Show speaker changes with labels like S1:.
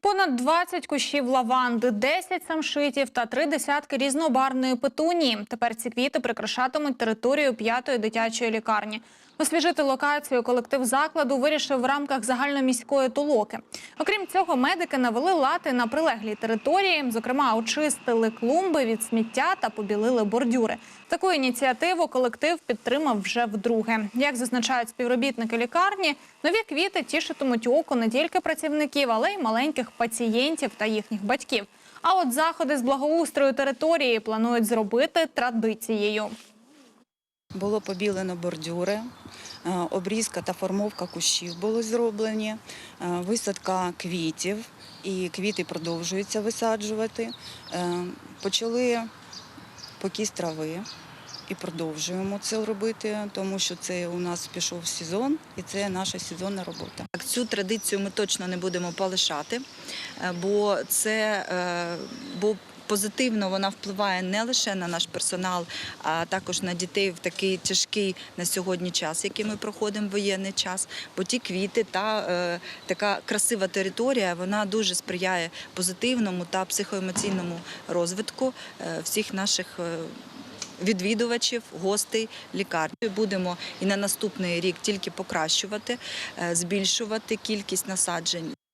S1: Понад 20 кущів лаванди, 10 самшитів та три десятки різнобарвної петунії. Тепер ці квіти прикрашатимуть територію п'ятої дитячої лікарні. Освіжити локацію колектив закладу вирішив в рамках загальноміської толоки. Окрім цього, медики навели лати на прилеглій території. Зокрема, очистили клумби від сміття та побілили бордюри. Таку ініціативу колектив підтримав вже вдруге. Як зазначають співробітники лікарні, нові квіти тішитимуть око не тільки працівників, але й маленьких пацієнтів та їхніх батьків. А от заходи з благоустрою території планують зробити традицією.
S2: Було побілено бордюри, е, обрізка та формовка кущів були зроблені, е, висадка квітів, і квіти продовжуються висаджувати. Е, Почали покіс трави і продовжуємо це робити, тому що це у нас пішов сезон і це наша сезонна робота.
S3: Цю традицію ми точно не будемо полишати, бо це бо позитивно вона впливає не лише на наш персонал, а також на дітей в такий тяжкий на сьогодні час, який ми проходимо воєнний час. Бо ті квіти та е, така красива територія, вона дуже сприяє позитивному та психоемоційному розвитку е, всіх наших. е, Відвідувачів, гостей лікарні будемо і на наступний рік тільки покращувати, е, збільшувати кількість насаджень.